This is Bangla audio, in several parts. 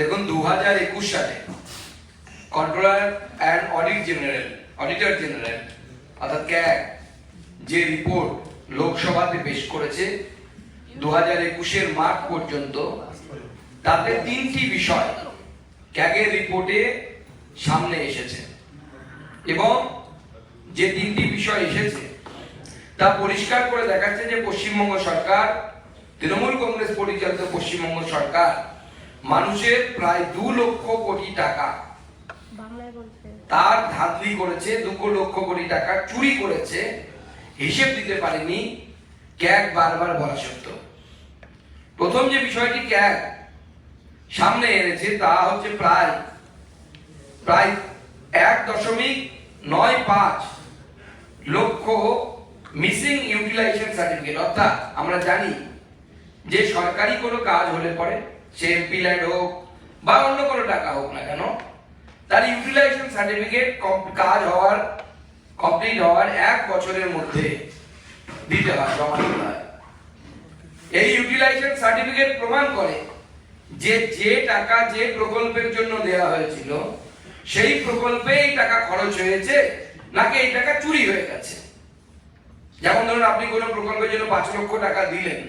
দেখুন দু হাজার একুশ সালে controller and audit general auditor general অর্থাৎ ক্যাগ যে রিপোর্ট লোকসভাতে পেশ করেছে দু হাজার একুশের মার্চ পর্যন্ত, তাতে তিনটি বিষয় ক্যাগের রিপোর্টে সামনে এসেছে। এবং যে তিনটি বিষয় এসেছে, তা পরিষ্কার করে দেখাচ্ছে যে পশ্চিমবঙ্গ সরকার তৃণমূল কংগ্রেস পরিচালিত পশ্চিমবঙ্গ সরকার মানুষের প্রায় দু লক্ষ কোটি টাকা তার ধাঁধলি করেছে দু লক্ষ কোটি টাকা চুরি করেছে হিসেব দিতে পারেনি ক্যাগ বারবার বলা সত্ত্বেও প্রথম যে বিষয়টি ক্যাগ সামনে এনেছে তা হচ্ছে প্রায় প্রায় এক দশমিক নয় পাঁচ লক্ষ মিসিং ইউটিলাইজেশন সার্টিফিকেট অর্থাৎ আমরা জানি যে সরকারি কোনো কাজ হলে পরে সে এমপি ল্যান্ড হোক বা অন্য কোনো টাকা হোক না কেন, তার ইউটিলাইজেশন সার্টিফিকেট কাজ হওয়ার কমপ্লিট হওয়ার এক বছরের মধ্যে দিতে হয়, জমা দিতে হয়। এই ইউটিলাইজেশন সার্টিফিকেট প্রমাণ করে যে যে টাকা যে প্রকল্পের জন্য দেওয়া হয়েছিল, সেই প্রকল্পে এই টাকা খরচ হয়েছে, নাকি এই টাকা চুরি হয়ে গেছে? যেমন ধরুন আপনি কোনো প্রকল্পের জন্য পাঁচ লক্ষ টাকা দিলেন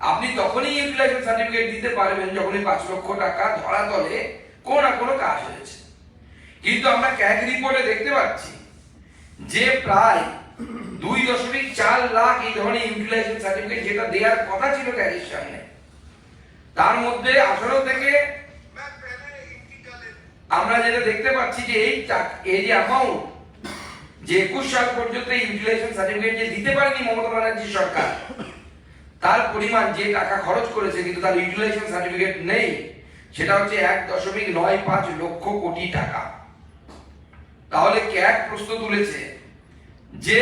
আপনি তখনই ইউটিলাইজেশন সার্টিফিকেট দিতে পারবেন যখনই পাঁচ লক্ষ টাকা ধরা তলে কোনো না কোনো কাজ হয়েছে। কিন্তু আমরা ক্যাগ রিপোর্টে দেখতে পাচ্ছি যে প্রায় দুই দশমিক চার লাখ এই ধরনের ইউটিলাইজেশন সার্টিফিকেট যেটা দেওয়ার কথা ছিল ক্যাগের সামনে, তার মধ্যে আঠারো থেকে আমরা যেটা দেখতে পাচ্ছি যে এই এই যে অ্যামাউন্ট যে একুশ সাল পর্যন্ত ইউটিলাইজেশন সার্টিফিকেট যে দিতে পারেনি মমতা ব্যানার্জি সরকার তার পরিমাণ যে টাকা খরচ করেছে, কিন্তু তার ইউটিলাইজেশন সার্টিফিকেট নেই, সেটা হচ্ছে এক দশমিক নয় পাঁচ লক্ষ কোটি টাকা। তাহলে ক্যাগ প্রশ্ন তুলেছে যে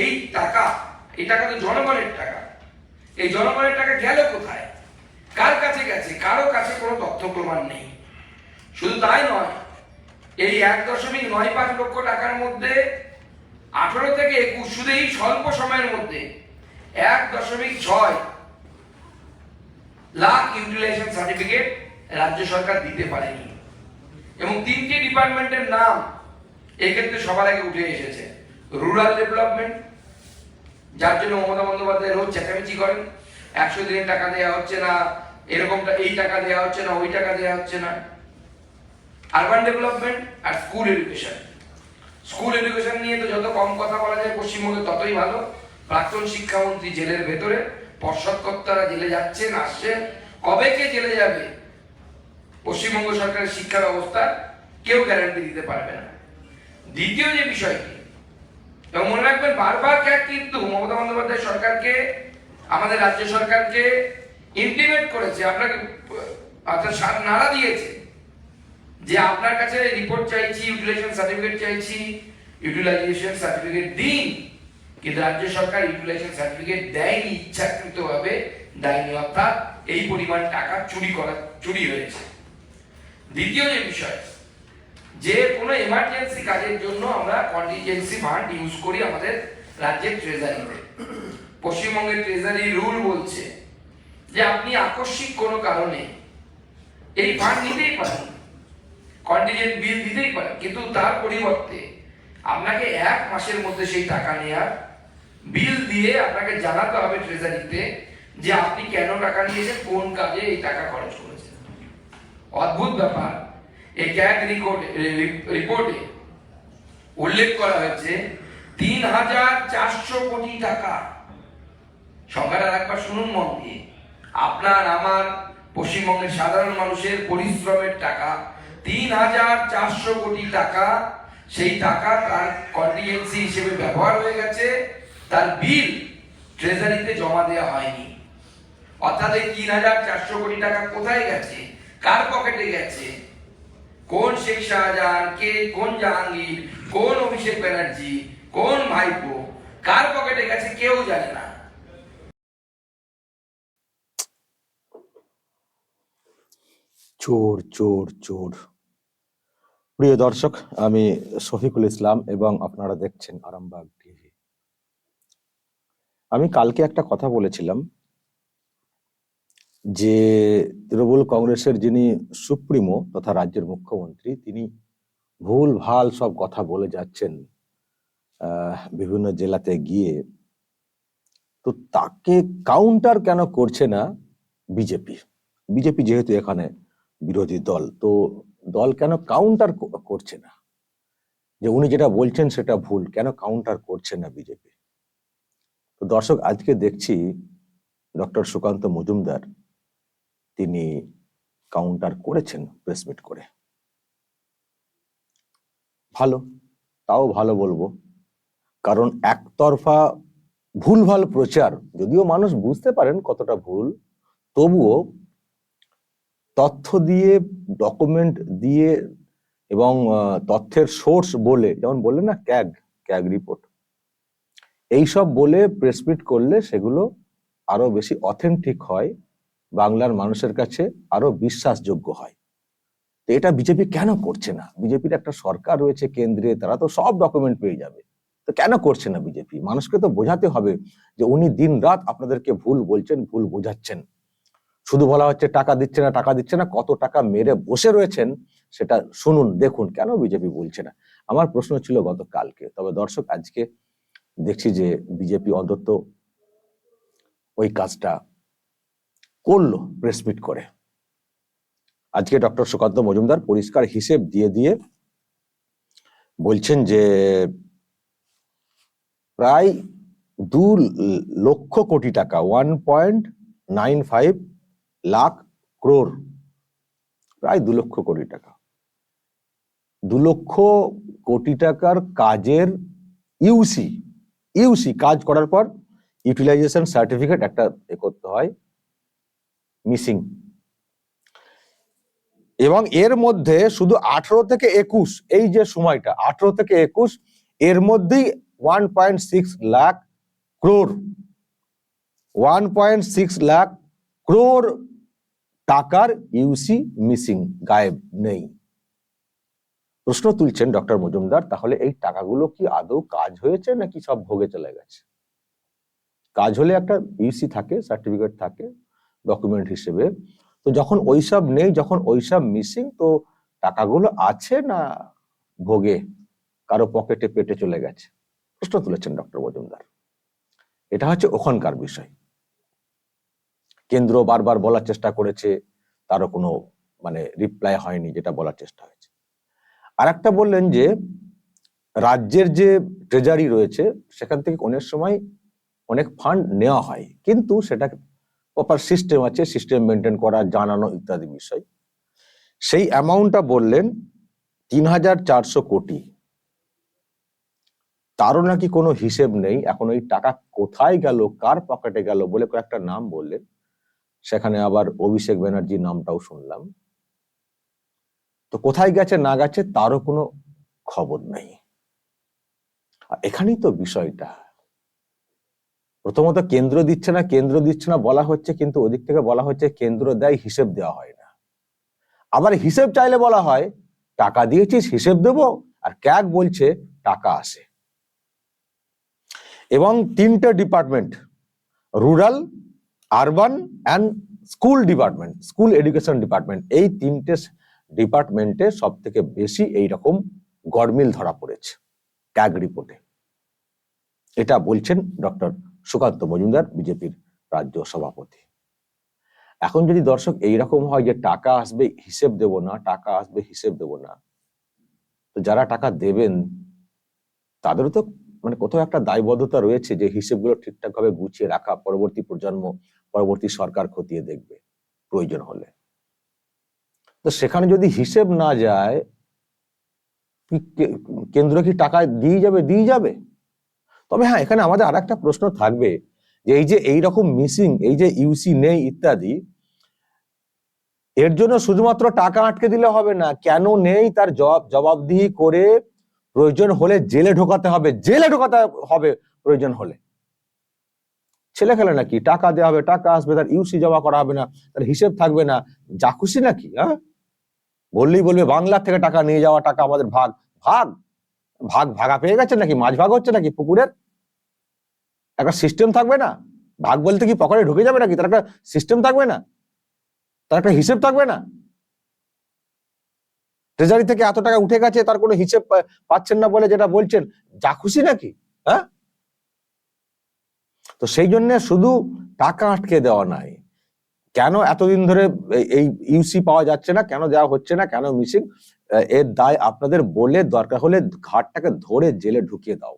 এই টাকা এই টাকা তো জনগণের টাকা। এই জনগণের টাকা গেল কোথায়? কার কাছে গেছে? কারও কাছে কোনো তথ্য প্রমাণ নেই। শুধু তাই নয়, এই এক দশমিক নয় পাঁচ লক্ষ টাকার মধ্যে আঠারো থেকে একুশ শুধু এই স্বল্প সময়ের মধ্যে এক দশমিক ছয় লাখ ইউটিলাইজেশন সার্টিফিকেট রাজ্য সরকার দিতে পারেনি। এবং তিনটি ডিপার্টমেন্টের নাম এক্ষেত্রে সবার আগে উঠে এসেছে। রুরাল ডেভেলপমেন্ট যার জন্য মমতা বন্দ্যোপাধ্যায় রোজ চেঁচামেচি করেন। একশো দিনের টাকা দেওয়া হচ্ছে না, এরকমটা এই টাকা দেওয়া হচ্ছে না, ওই টাকা দেওয়া হচ্ছে না। আরবান ডেভেলপমেন্ট আর স্কুল এডুকেশন স্কুল এডুকেশন নিয়ে তো যত কম কথা বলা যায় পশ্চিমবঙ্গে ততই ভালো। প্রাক্তন শিক্ষামন্ত্রী জেলের ভেতরে পর্ষদ কর্তারা জেলে যাচ্ছেন আসছেন কবে কে জেলে যাবে? পশ্চিমবঙ্গ সরকারের শিক্ষা ব্যবস্থা কেউ গ্যারান্টি দিতে পারবে না। দ্বিতীয় যে বিষয়টি, এবং মনে রাখবেন বারবার কিন্তু মমতা বন্দ্যোপাধ্যায় সরকারকে, আমাদের রাজ্য সরকারকে ইন্টিমেট করেছে, আপনাকে সার নাড়া দিয়েছে যে আপনার কাছে রিপোর্ট চাইছি ইউটিলাইজেশন সার্টিফিকেট চাইছি ইউটিলাইজেশন সার্টিফিকেট দিন। কিন্তু রাজ্য সরকার ইউটিলাইজেশন সার্টিফিকেট দেয়নি ইচ্ছাকৃতভাবে, দেয়নি, অর্থাৎ এই পরিমাণ টাকা চুরি করা, চুরি হয়েছে। দ্বিতীয় যে বিষয়, যে কোনো এমার্জেন্সি কাজের জন্য আমরা কন্টিজেন্সি ফান্ড ইউজ করি আমাদের রাজ্যের ট্রেজারিতে পশ্চিমবঙ্গের ট্রেজারি রুল বলছে যে আপনি আকস্মিক কোনো কারণে এই ফান্ড নিতেই পারেন কন্টিজেন্ট বিল দিতেই পারেন, কিন্তু তার পরিবর্তে আপনাকে এক মাসের মধ্যে সেই টাকা নেওয়ার বিল দিয়ে আপনাকে জানাতে হবে ট্রেজারিতে যে আপনি কেন টাকা নিয়েছেন, কোন কাজে এই টাকা খরচ করেছেন। অদ্ভুত ব্যাপার। এই ক্যাগ রিপোর্টে উল্লেখ করা হয়েছে, তিন হাজার চারশো কোটি টাকা। সংখ্যাটা একবার শুনুন মন দিয়ে। আপনার, আমার, পশ্চিমবঙ্গের সাধারণ মানুষের পরিশ্রমের টাকা, তিন হাজার চারশো কোটি টাকা, সেই টাকা তার কন্টিজেন্সি হিসেবে ব্যবহার হয়ে গেছে। তার বিল ট্রেজারিতে জমা দেওয়া হয়নি। অর্থাৎ এই তিন হাজার চারশো কোটি টাকা কোথায় গেছে? কার পকেটে গেছে? কোন শেখ শাহজাহান, কে কোন জাহাঙ্গীর, কোন অভিষেক ব্যানার্জি, কোন ভাইপো, কার পকেটে গেছে কেউ জানে না। চোর চোর চোর। প্রিয় দর্শক, আমি শফিকুল ইসলাম এবং আপনারা দেখছেন আরামবাগ আমি কালকে একটা কথা বলেছিলাম যে তৃণমূল কংগ্রেসের যিনি সুপ্রিমো তথা রাজ্যের মুখ্যমন্ত্রী, তিনি ভুল ভালো সব কথা বলে যাচ্ছেন বিভিন্ন জেলাতে গিয়ে। তো তাকে কাউন্টার কেন করছে না বিজেপি? বিজেপি যেহেতু এখানে বিরোধী দল, তো দল কেন কাউন্টার করছে না? যে উনি যেটা বলছেন সেটা ভুল, কেন কাউন্টার করছে না বিজেপি? তো দর্শক, আজকে দেখছি ডক্টর সুকান্ত মজুমদার তিনি কাউন্টার করেছেন প্রেসমিট করে। ভালো, তাও ভালো বলব। কারণ একতরফা ভুলভাল প্রচার, যদিও মানুষ বুঝতে পারেন কতটা ভুল, তবুও তথ্য দিয়ে ডকুমেন্ট দিয়ে এবং তথ্যের সোর্স বলে, যেমন বললেন না, ক্যাগ ক্যাগ রিপোর্ট এইসব বলে প্রেসমিট করলে সেগুলো আরও বেশি অথেন্টিক হয়, বাংলার মানুষের কাছে আরও বিশ্বাসযোগ্য হয়। তো এটা বিজেপি কেন করছে না? বিজেপির একটা সরকার রয়েছে কেন্দ্রে, তারা তো সব ডকুমেন্ট পেয়ে যাবে। তো কেন করছে না বিজেপি মানুষকে তো বোঝাতে হবে যে উনি দিন রাত আপনাদেরকে ভুল বলছেন, ভুল বোঝাচ্ছেন। শুধু বলা হচ্ছে টাকা দিচ্ছে না, টাকা দিচ্ছে না, কত টাকা মেরে বসে রয়েছেন, সেটা শুনুন, দেখুন, কেন বিজেপি বলছে না? আমার প্রশ্ন ছিল গতকালকে, তবে দর্শক, আজকে দেখছি যে বিজেপি অন্তত ওই কাজটা করল প্রেস মিট করে। আজকে ডক্টর সুকান্ত মজুমদার পরিষ্কার হিসেব দিয়ে দিয়ে বলছেন যে প্রায় দু লক্ষ কোটি টাকা one point nine five lakh crore প্রায় দু লক্ষ কোটি টাকা। দু লক্ষ কোটি টাকার কাজের ইউসি ইউসি কাজ করার পর ইউটিলাইজেশন সার্টিফিকেট একটা এ করতে হয় মিসিং এবং এর মধ্যে শুধু আঠারো থেকে একুশ, এই যে সময়টা, আঠারো থেকে একুশ, এর মধ্যেই one point six lakh crore one point six lakh crore টাকার ইউসি মিসিং গায়েব নেই। প্রশ্ন তুলছেন ডক্টর মজুমদার, তাহলে এই টাকাগুলো কি আদৌ কাজ হয়েছে নাকি সব ভোগে চলে গেছে? কাজ হলে একটা ইউসি থাকে সার্টিফিকেট থাকে ডকুমেন্ট হিসেবে। তো যখন ওইসব নেই, যখন ওইসব মিসিং তো টাকাগুলো আছে না ভোগে? কারও পকেটে, পেটে চলে গেছে? প্রশ্ন তুলেছেন ডক্টর মজুমদার। এটা হচ্ছে ওখানকার বিষয়। কেন্দ্র বারবার বলার চেষ্টা করেছে, তারও কোনো মানে রিপ্লাই হয়নি যেটা বলার চেষ্টা হয়েছে। আর একটা বললেন যে, রাজ্যের যে ট্রেজারি রয়েছে, সেখান থেকে অনেক সময় অনেক ফান্ড নেওয়া হয়। কিন্তু সেটা প্রপার সিস্টেম আছে সিস্টেম মেনটেন করা, জানানো ইত্যাদি বিষয়। সেই অ্যামাউন্টটা বললেন তিন হাজার চারশো কোটি। তারও নাকি কোনো হিসেব নেই, এখন ওই টাকা কোথায় গেল, কার পকেটে গেল বলে কয়েকটা নাম বললেন। সেখানে আবার অভিষেক ব্যানার্জির নামটাও শুনলাম। তো কোথায় গেছে, না গেছে, তারও কোনো খবর নেই। এখানেই তো বিষয়টা। প্রথমত কেন্দ্র দিচ্ছে না, কেন্দ্র দিচ্ছে না বলা হচ্ছে, কিন্তু ওদিক থেকে বলা হচ্ছে কেন্দ্র দেয়, হিসেব দেওয়া হয় না। আবার হিসেব চাইলে বলা হয়, টাকা দিয়েছিস, হিসেব দেব, আর ক্যাগ বলছে, টাকা আসে। এবং তিনটে department, rural, urban, and school department, school education department, এই তিনটে ডিপার্টমেন্টে সব থেকে বেশি এইরকম গরমিল ধরা পড়েছে, ট্যাগ রিপোর্টে। এটা বলছেন ডক্টর সুকান্ত মজুমদার, বিজেপির রাজ্য সভাপতি। এখন যদি দর্শক এইরকম হয় যে টাকা আসবে, হিসেব দেব না, টাকা আসবে, হিসেব দেব না, তো যারা টাকা দেবেন, তাদেরও তো মানে কোথাও একটা দায়বদ্ধতা রয়েছে যে হিসেবগুলো ঠিকঠাক ভাবে গুছিয়ে রাখা, পরবর্তী প্রজন্ম, পরবর্তী সরকার খতিয়ে দেখবে প্রয়োজন হলে। তো সেখানে যদি হিসেব না যায় কেন্দ্র কি টাকা দিয়ে যাবে দিয়ে যাবে? তবে হ্যাঁ এখানে আমাদের আর একটা প্রশ্ন থাকবে যে এই যে এই রকম মিসিং এই যে ইউসি নেই ইত্যাদি, এর জন্য শুধুমাত্র টাকা আটকে দিলে হবে না, কেন নেই তার জবাব, জবাবদিহি করে প্রয়োজন হলে জেলে ঢোকাতে হবে, জেলে ঢোকাতে হবে প্রয়োজন হলে। ছেলে খেলে নাকি, টাকা দেওয়া হবে, টাকা আসবে, তার ইউসি জমা করা হবে না, তার হিসেব থাকবে না, যা খুশি নাকি হ্যাঁ? বললেই বলবে, বাংলার থেকে টাকা নিয়ে যাওয়া টাকা আমাদের ভাগ। ভাগ? ভাগ ভাগা পেয়ে গেছে নাকি? মাছ ভাগ হচ্ছে নাকি পুকুরের? একটা সিস্টেম থাকবে না? ভাগ বলতে কি পকেটে ঢুকে যাবে নাকি? তার একটা সিস্টেম থাকবে না? তার একটা হিসেব থাকবে না? ট্রেজারি থেকে এত টাকা উঠে গেছে, তার কোনো হিসেব পাচ্ছেন না বলে যেটা বলছেন, যা খুশি নাকি? হ্যাঁ? তো সেই জন্য শুধু টাকা আটকে দেওয়া নাই। কেন এতদিন ধরে এই- ইউসি পাওয়া যাচ্ছে না? কেন দেওয়া হচ্ছে না? কেন মিসিং এর দায় আপনাদের বলে দরকার হলে ঘাটটাকে ধরে জেলে ঢুকিয়ে দাও।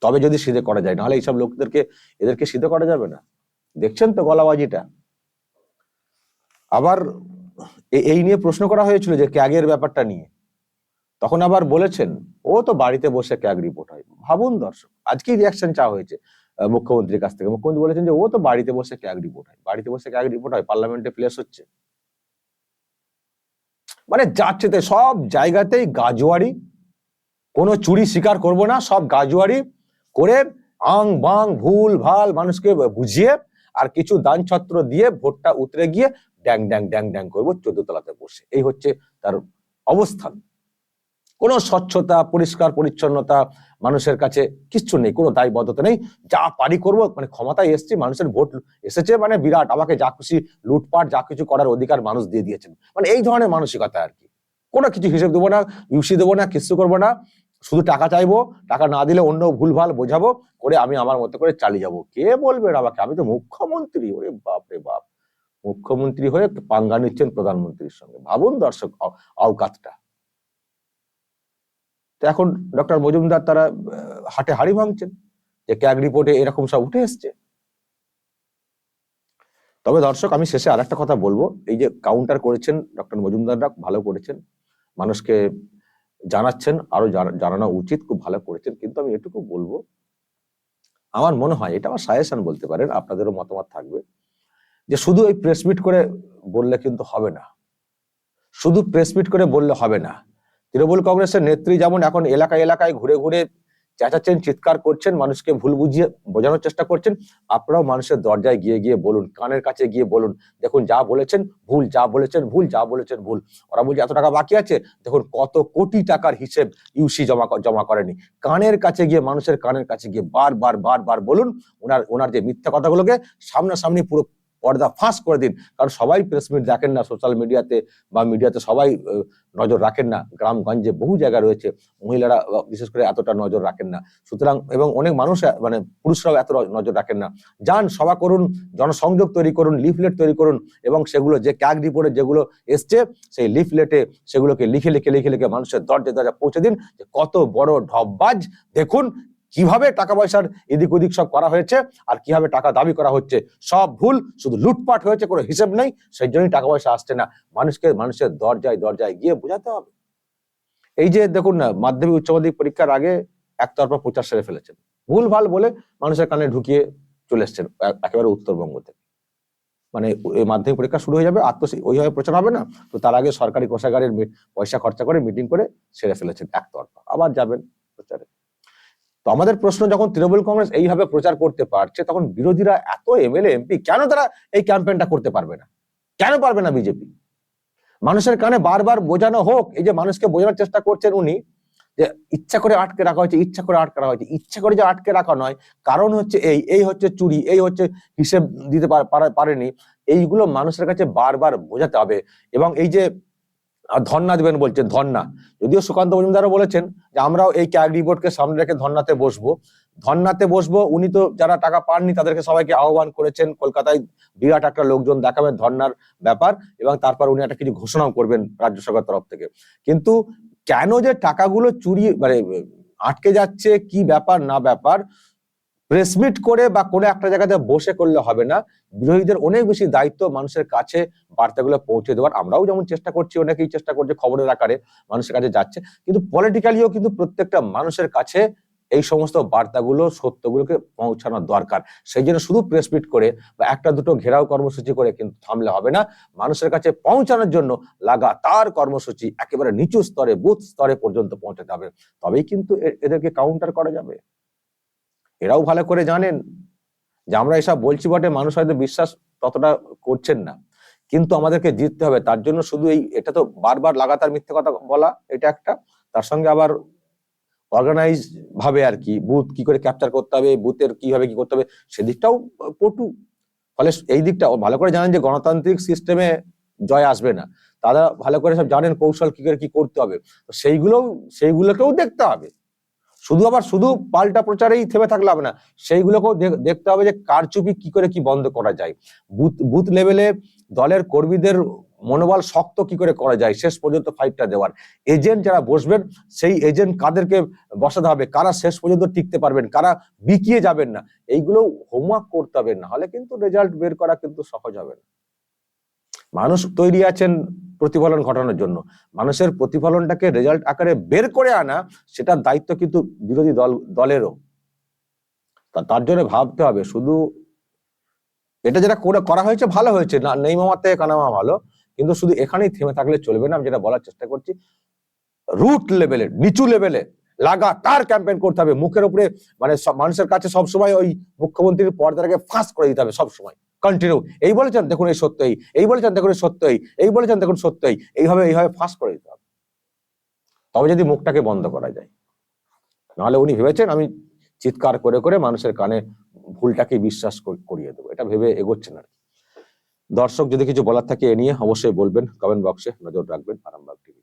তবে যদি সিধে করা যায়, নাহলে এইসব লোকদেরকে, এদেরকে সিধে করা যাবে না। দেখছেন তো গলাবাজিটা? আবার এই নিয়ে প্রশ্ন করা হয়েছিল যে ক্যাগের ব্যাপারটা নিয়ে। তখন আবার বলেছেন, ও তো বাড়িতে বসে ক্যাগ রিপোর্ট হয়। ভাবুন দর্শক, আজকেই রিয়াকশন চাওয়া হয়েছে। মুখ্যমন্ত্রীর কাছ থেকে। মুখ্যমন্ত্রী বলেছেন যে, ও তো বাড়িতে বসে ক্যাগ রিপোর্ট হয়। বাড়িতে বসে ক্যাগ রিপোর্ট হয় পার্লামেন্টে প্লেস হচ্ছে। মানে যাচ্ছে সব জায়গাতেই গাজুয়ারি, কোনো চুরি স্বীকার করব না, সব গাজুয়ারি করে আং বাং ভুল ভালো মানুষকে বুঝিয়ে আর কিছু দান ছত্র দিয়ে ভোটটা উতরে গিয়ে ড্যাং ড্যাং ড্যাং ড্যাং করব চোদ্দ তলাতে বসে। এই হচ্ছে তার অবস্থান। কোনো স্বচ্ছতা, পরিষ্কার, পরিচ্ছন্নতা মানুষের কাছে কিচ্ছু নেই, কোনো দায়বদ্ধতা নেই। যা পারি করব মানে ক্ষমতায় এসছি, মানুষের ভোট এসেছে মানে বিরাট, আমাকে যা খুশি লুটপাট, যা কিছু করার অধিকার মানুষ দিয়ে দিয়েছেন। মানে এই ধরনের মানসিকতা আর কি। কোনো কিছু হিসেব দেবো না, ইউসি দেবো না কিছু করব না। শুধু টাকা চাইব, টাকা না দিলে অন্য ভুলভাল বোঝাবো, করে আমি আমার মতো করে চালিয়ে যাব। কে বলবেন আমাকে? আমি তো মুখ্যমন্ত্রী, ওরে বাপ রে বাপ। মুখ্যমন্ত্রী হয়ে পাঙ্গা নিচ্ছেন প্রধানমন্ত্রীর সঙ্গে। ভাবুন দর্শক আওকাতটা। তো এখন ডক্টর মজুমদার তারা হাটে হাড়ি ভাঙছেন যে ক্যাগ রিপোর্টে এরকম সব উঠে এসছে। তবে দর্শক, আমি শেষে আর একটা কথা বলব। এই যে কাউন্টার করেছেন ডক্টর মজুমদাররা, ভালো করেছেন। মানুষকে জানাচ্ছেন, আরও জানা- জানানো উচিত, খুব ভালো করেছেন। কিন্তু আমি এটুকু বলব, আমার মনে হয়, এটা আমার সাজেশন বলতে পারেন, আপনাদেরও মতামত থাকবে, যে শুধু এই প্রেস মিট করে বললে কিন্তু হবে না। শুধু প্রেস মিট করে বললে হবে না। তৃণমূল কংগ্রেসের নেত্রী যেমন এখন এলাকা এলাকায় ঘুরে ঘুরে চেঁচাচ্ছেন, চিৎকার করছেন, মানুষকে ভুল বুঝিয়ে বোঝানোর চেষ্টা করছেন। আপনারাও মানুষের দরজায় গিয়ে গিয়ে বলুন, কানের কাছে গিয়ে বলুন, দেখুন যা বলেছেন ভুল, যা বলেছেন ভুল, যা বলেছেন ভুল। ওরা বলছে, এত টাকা বাকি আছে? দেখুন কত কোটি টাকার হিসেব ইউসি জমা জমা করেনি। কানের কাছে গিয়ে, মানুষের কানের কাছে গিয়ে বারবার বারবার বলুন, ওনার ওনার যে মিথ্যা কথাগুলোকে সামনাসামনি পুরো পর্দা ফাঁস করে দিন। কারণ সবাই প্রেস মিট দেখেন না সোশ্যাল মিডিয়াতে বা মিডিয়াতে সবাই নজর রাখেন না। গ্রামগঞ্জে বহু জায়গা রয়েছে, মহিলারা বিশেষ করে এতটা নজর রাখেন না। সুতরাং এবং অনেক মানুষ মানে পুরুষরাও এত নজর রাখেন না। যান, সভা করুন, জনসংযোগ তৈরি করুন লিফলেট তৈরি করুন এবং সেগুলো যে ক্যাগ রিপোর্টে যেগুলো এসছে, সেই লিফলেটে সেগুলোকে লিখে লিখে লিখে লিখে মানুষের দরজা দরজা পৌঁছে দিন যে কত বড় ঢপবাজ দেখুন কীভাবে টাকা পয়সার এদিক ওদিক সব করা হয়েছে আর কীভাবে টাকা দাবি করা হচ্ছে, সব ভুল, শুধু লুটপাট হয়েছে কোনো হিসেব নেই, সেই জন্যই টাকা পয়সা আসছে না। মানুষকে, মানুষের দরজায় দরজায় গিয়ে বোঝাতে হবে। এই যে দেখুন না, মাধ্যমিক উচ্চ মাধ্যমিক পরীক্ষার আগে একতরফা প্রচার সেরে ফেলেছেন। ভুল ভালো বলে মানুষের কানে ঢুকিয়ে চলে এসছেন একেবারে উত্তরবঙ্গ থেকে। মানে মাধ্যমিক পরীক্ষা শুরু হয়ে যাবে, আর তো ওইভাবে প্রচার হবে না, তো তার আগে সরকারি কোষাগারের পয়সা খরচা করে মিটিং করে সেরে ফেলেছেন একতরফা। আবার যাবেন প্রচারে। তো আমাদের প্রশ্ন যখন তৃণমূল কংগ্রেস এইভাবে প্রচার করতে পারছে, তখন বিরোধীরা এত এমএলএ, এমপি, কেন তারা এই ক্যাম্পেইনটা করতে পারবে না? কেন পারবে না বিজেপি? মানুষের কানে বারবার বোঝানো হোক, এই যে মানুষকে বোঝানোর চেষ্টা করছেন উনি, যে ইচ্ছা করে আটকে রাখা হয়েছে, ইচ্ছা করে আটকে রাখা হয়েছে, ইচ্ছা করে যে আটকে রাখা নয়, কারণ হচ্ছে এই এই হচ্ছে চুরি, এই হচ্ছে হিসেব দিতে পারেনি, এইগুলো মানুষের কাছে বারবার বোঝাতে হবে। এবং এই যে আহ, ধর্ণা দেবেন বলছেন ধর্ণা যদিও সুকান্ত মজুমদারও বলেছেন যে আমরাও এই ক্যাগ রিপোর্টকে সামনে রেখে ধর্নাতে বসবো। ধর্নাতে বসবো উনি তো যারা টাকা পাননি তাদেরকে সবাইকে আহ্বান করেছেন কলকাতায় বিরাট একটা লোকজন দেখাবেন ধর্নার ব্যাপার এবং তারপর উনি একটা কিছু ঘোষণাও করবেন রাজ্য সরকার তরফ থেকে। কিন্তু কেন যে টাকাগুলো চুরি মানে আটকে যাচ্ছে কি ব্যাপার না ব্যাপার প্রেসমিট করে বা কোনো একটা জায়গাতে বসে করলে হবে না। বিরোধীদের অনেক বেশি দায়িত্ব মানুষের কাছে বার্তাগুলো পৌঁছে দেওয়ার। আমরাও যেমন চেষ্টা করছি, অনেকেই চেষ্টা করছে খবরের আকারে মানুষের কাছে যাচ্ছে। কিন্তু পলিটিক্যালিও কিন্তু প্রত্যেকটা মানুষের কাছে এই সমস্ত বার্তাগুলো, সত্যগুলোকে পৌঁছানো দরকার। সেই জন্য শুধু প্রেস মিট করে বা একটা দুটো ঘেরাও কর্মসূচি করে কিন্তু থামলে হবে না। মানুষের কাছে পৌঁছানোর জন্য লাগাতার কর্মসূচি একেবারে নিচু স্তরে, বুথ স্তরে পর্যন্ত পৌঁছাতে হবে। তবেই কিন্তু এদেরকে কাউন্টার করা যাবে। এরাও ভালো করে জানেন যে আমরা এসব বলছি বটে, মানুষ হয়তো বিশ্বাস ততটা করছেন না। কিন্তু আমাদেরকে জিততে হবে। তার জন্য শুধু এই, এটা তো বারবার লাগাতার মিথ্যে কথা বলা, এটা একটা। তার সঙ্গে আবার অর্গানাইজ ভাবে আর কি বুথ কি করে ক্যাপচার করতে হবে বুথের কীভাবে কি করতে হবে, সেদিকটাও পটু। ফলে এই দিকটা ভালো করে জানেন যে গণতান্ত্রিক সিস্টেমে জয় আসবে না। তারা ভালো করে সব জানেন কৌশল কি করে কি করতে হবে। সেইগুলোও সেইগুলোকেও দেখতে হবে। শুধু আবার শুধু পাল্টা প্রচারেই থেমে থাকলে হবে না। সেইগুলোকেও দেখ- দেখতে হবে যে কারচুপি কি করে কি বন্ধ করা যায়। বুথ বুথ লেভেলে দলের কর্মীদের মনোবল শক্ত কি করে করা যায়, শেষ পর্যন্ত ফাইটটা দেওয়ার। এজেন্ট যারা বসবেন, সেই এজেন্ট কাদেরকে বসাতে হবে? কারা শেষ পর্যন্ত টিকতে পারবেন? কারা বিকিয়ে যাবেন না? এইগুলো হোমওয়ার্ক করতে হবে। না হলে কিন্তু রেজাল্ট বের করা কিন্তু সহজ হবে না। মানুষ তৈরি আছেন প্রতিফলন ঘটানোর জন্য। মানুষের প্রতিফলনটাকে রেজাল্ট আকারে বের করে আনা, সেটার দায়িত্ব কিন্তু বিরোধী দল, দলেরও। তার জন্য ভাবতে হবে, শুধু এটা যেটা করে, করা হয়েছে, ভালো হয়েছে। না, নেই মামার থেকে কানামা ভালো, কিন্তু শুধু এখানেই থেমে থাকলে চলবে না। আমি যেটা বলার চেষ্টা করছি রুট লেভেলে নিচু লেভেলে লাগাতার ক্যাম্পেন করতে হবে। মুখের উপরে মানে মানুষের কাছে সব সময় ওই মুখ্যমন্ত্রীর পর্দাটাকে ফাঁস করে দিতে হবে সব সময় কন্টিনিউ এই বলেছেন দেখুন এই সত্যই, এই বলেছেন দেখুন এই সত্যই, এই বলেছেন দেখুন সত্যই, এইভাবে এইভাবে ফাঁস করে দিতে হবে। তবে যদি মুখটাকে বন্ধ করা যায়, নাহলে উনি ভেবেছেন আমি চিৎকার করে করে মানুষের কানে ভুলটাকে বিশ্বাস করিয়ে দেবো। এটা ভেবে এগোচ্ছেন আর দর্শক, যদি কিছু বলার থাকে এ নিয়ে অবশ্যই বলবেন কমেন্ট বক্সে নজর রাখবেন, আরামবাগ টিভি